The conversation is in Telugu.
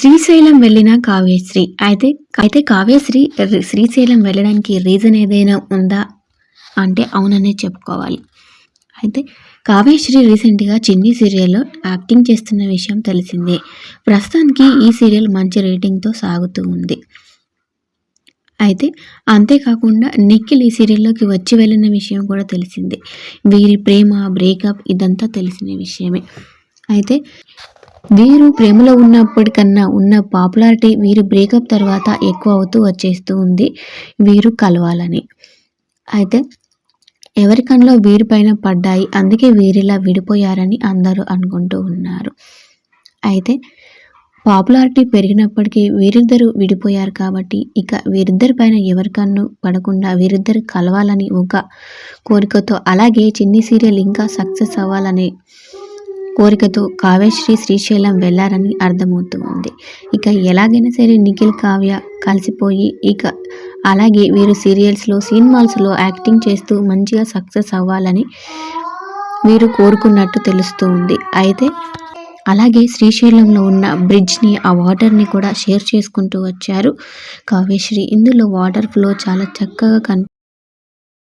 శ్రీశైలం వెళ్ళిన కావ్యశ్రీ. అయితే అయితే కావ్యశ్రీ శ్రీశైలం వెళ్ళడానికి రీజన్ ఏదైనా ఉందా? అంటే అవుననే చెప్పుకోవాలి. అయితే కావ్యశ్రీ రీసెంట్గా చిన్ని సీరియల్లో యాక్టింగ్ చేస్తున్న విషయం తెలిసిందే. ప్రస్తుతానికి ఈ సీరియల్ మంచి రేటింగ్తో సాగుతూ ఉంది. అయితే అంతేకాకుండా నిఖిల్ ఈ సీరియల్లోకి వచ్చి వెళ్ళిన విషయం కూడా తెలిసిందే. వీరి ప్రేమ బ్రేకప్ ఇదంతా తెలిసిన విషయమే. అయితే వీరు ప్రేమలో ఉన్నప్పటికన్నా ఉన్న పాపులారిటీ వీరి బ్రేకప్ తర్వాత ఎక్కువ అవుతూ వచ్చేస్తూ ఉంది. వీరు కలవాలని. అయితే ఎవరి కళ్ళలో వీరి పైన పడ్డాయి అందుకే వీరిలా విడిపోయారని అందరూ అనుకుంటూ ఉన్నారు. అయితే పాపులారిటీ పెరిగినప్పటికీ వీరిద్దరూ విడిపోయారు కాబట్టి ఇక వీరిద్దరి పైన ఎవరి కన్ను పడకుండా వీరిద్దరు కలవాలని ఒక కోరికతో అలాగే చిన్ని సీరియల్ ఇంకా సక్సెస్ అవ్వాలని కోరికతో కావ్యశ్రీ శ్రీశైలం వెళ్ళారని అర్థమవుతూ ఉంది ఇక ఎలాగైనా సరే నిఖిల్ కావ్య కలిసిపోయి ఇక అలాగే వీరు సీరియల్స్లో సినిమాల్స్లో యాక్టింగ్ చేస్తూ మంచిగా సక్సెస్ అవ్వాలని వీరు కోరుకున్నట్టు తెలుస్తూ ఉంది అయితే అలాగే శ్రీశైలంలో ఉన్న బ్రిడ్జ్ని ఆ వాటర్ని కూడా షేర్ చేసుకుంటూ వచ్చారు కావ్యశ్రీ. ఇందులో వాటర్ ఫ్లో చాలా చక్కగా కన్